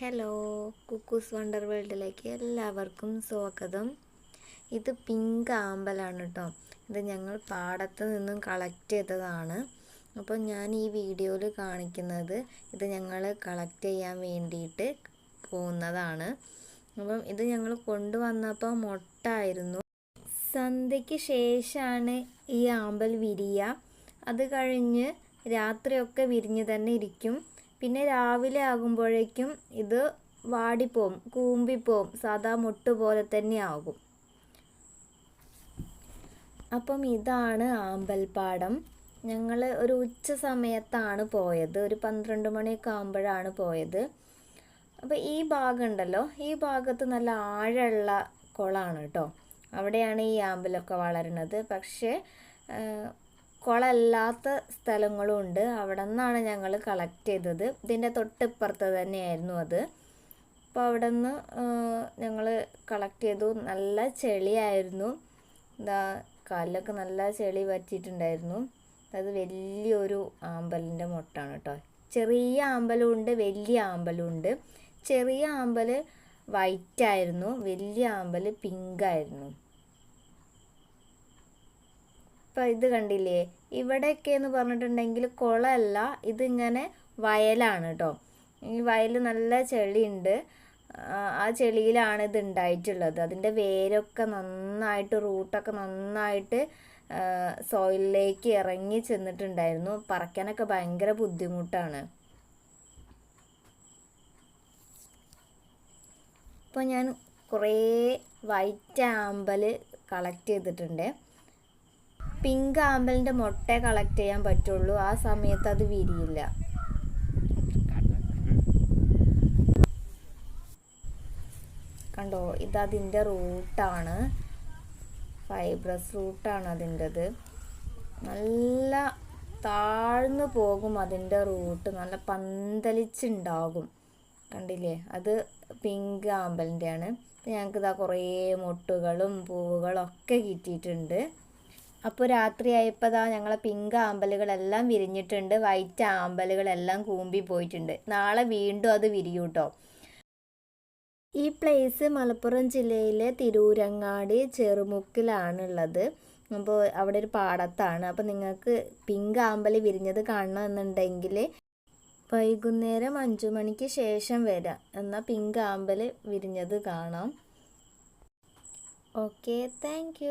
Hello cuckoo's wonder വേൾഡിലേക്ക് എല്ലാവർക്കും സ്വാഗതം. ഇത് പിങ്ക് ആമ്പലാണ് കേട്ടോ ഇത് ഞങ്ങൾ പാടത്ത് നിന്നും കളക്റ്റ് ചെയ്തതാണ്. അപ്പോൾ ഞാൻ ഈ വീഡിയോയിൽ കാണിക്കുന്നത് ഇത് ഞങ്ങൾ കളക്റ്റ് ചെയ്യാൻ വേണ്ടിയിട്ട് പോകുന്നതാണ്. അപ്പം ഇത് ഞങ്ങൾ കൊണ്ടുവന്നപ്പോൾ മൊട്ടായിരുന്നു. സന്ധ്യയ്ക്ക് ശേഷമാണ് ഈ ആമ്പൽ വിരിയ അത് കഴിഞ്ഞ് രാത്രിയൊക്കെ വിരിഞ്ഞ് തന്നെ ഇരിക്കും. പിന്നെ രാവിലെ ആകുമ്പോഴേക്കും ഇത് വാടിപ്പോവും കൂമ്പിപ്പോവും സാധാ മുട്ട് പോലെ തന്നെ ആകും. അപ്പം ഇതാണ് ആമ്പൽപ്പാടം ഞങ്ങൾ ഒരു ഉച്ച സമയത്താണ് പോയത്. ഒരു പന്ത്രണ്ട് മണിയൊക്കെ ആകുമ്പോഴാണ് പോയത്. അപ്പോൾ ഈ ഭാഗം ഉണ്ടല്ലോ ഈ ഭാഗത്ത് നല്ല ആഴമുള്ള കുളമാണ് കേട്ടോ. അവിടെയാണ് ഈ ആമ്പലൊക്കെ വളരുന്നത്. പക്ഷേ കുളമല്ലാത്ത സ്ഥലങ്ങളും ഉണ്ട്. അവിടെ നിന്നാണ് ഞങ്ങൾ കളക്ട് ചെയ്തത്. ഇതിന്റെ തൊട്ടിപ്പുറത്ത് തന്നെയായിരുന്നു അത്. അപ്പോൾ അവിടെ നിന്ന് ഞങ്ങൾ കളക്ട് ചെയ്തു. നല്ല ചെളിയായിരുന്നു. എന്താ കാലിലൊക്കെ നല്ല ചെളി പറ്റിയിട്ടുണ്ടായിരുന്നു അത് വലിയൊരു ആമ്പലിന്റെ മുട്ടാണ് കേട്ടോ ചെറിയ ആമ്പലും ഉണ്ട് വലിയ ആമ്പലും ഉണ്ട്. ചെറിയ ആമ്പൽ വൈറ്റ് ആയിരുന്നു. വലിയ ആമ്പൽ പിങ്ക് ആയിരുന്നു. ഇപ്പം ഇത് കണ്ടില്ലേ? ഇവിടെയൊക്കെ എന്ന് പറഞ്ഞിട്ടുണ്ടെങ്കിൽ കുളമല്ല ഇതിങ്ങനെ വയലാണ് കേട്ടോ ഈ വയൽ നല്ല ചെളിയുണ്ട്. ആ ചെളിയിലാണ് ഇത് ഉണ്ടായിട്ടുള്ളത്. അതിന്റെ വേരൊക്കെ നന്നായിട്ട് റൂട്ടൊക്കെ നന്നായിട്ട് സോയിലിലേക്ക് ഇറങ്ങി ചെന്നിട്ടുണ്ടായിരുന്നു. പറക്കാനൊക്കെ ഭയങ്കര ബുദ്ധിമുട്ടാണ്. ഇപ്പോൾ ഞാൻ കുറേ വൈറ്റ് ആമ്പൽ കളക്ട് ചെയ്തിട്ടുണ്ട്. പിങ്ക് ആമ്പലിന്റെ മുട്ട കളക്ട് ചെയ്യാൻ പറ്റുള്ളൂ. ആ സമയത്ത് അത് വിരിയില്ല. കണ്ടോ? ഇതതിന്റെ റൂട്ടാണ് ഫൈബ്രസ് റൂട്ടാണ് അതിന്റെത് നല്ല താഴ്ന്നു പോകും അതിന്റെ റൂട്ട് നല്ല പന്തലിച്ചുണ്ടാകും. കണ്ടില്ലേ? അത് പിങ്ക് ആമ്പലിന്റെയാണ് ഞങ്ങൾക്ക് ഇതാ കുറേ മുട്ടുകളും പൂവുകളും ഒക്കെ കിട്ടിയിട്ടുണ്ട്. അപ്പോൾ രാത്രിയായപ്പോൾ ഞങ്ങളെ പിങ്ക് ആമ്പലുകളെല്ലാം വിരിഞ്ഞിട്ടുണ്ട് വൈറ്റ് ആമ്പലുകളെല്ലാം കൂമ്പി പോയിട്ടുണ്ട്. നാളെ വീണ്ടും അത് വിരിയും കേട്ടോ ഈ പ്ലേസ് മലപ്പുറം ജില്ലയിലെ തിരൂരങ്ങാടി ചെറുമുക്കിലാണുള്ളത്. അപ്പോൾ അവിടെ ഒരു പാടത്താണ്. അപ്പോൾ നിങ്ങൾക്ക് പിങ്ക് ആമ്പൽ വിരിഞ്ഞത് കാണണമെന്നുണ്ടെങ്കിൽ വൈകുന്നേരം അഞ്ചു മണിക്ക് ശേഷം വരാം. എന്നാൽ പിങ്ക് ആമ്പൽ വിരിഞ്ഞത് കാണാം. Okay thank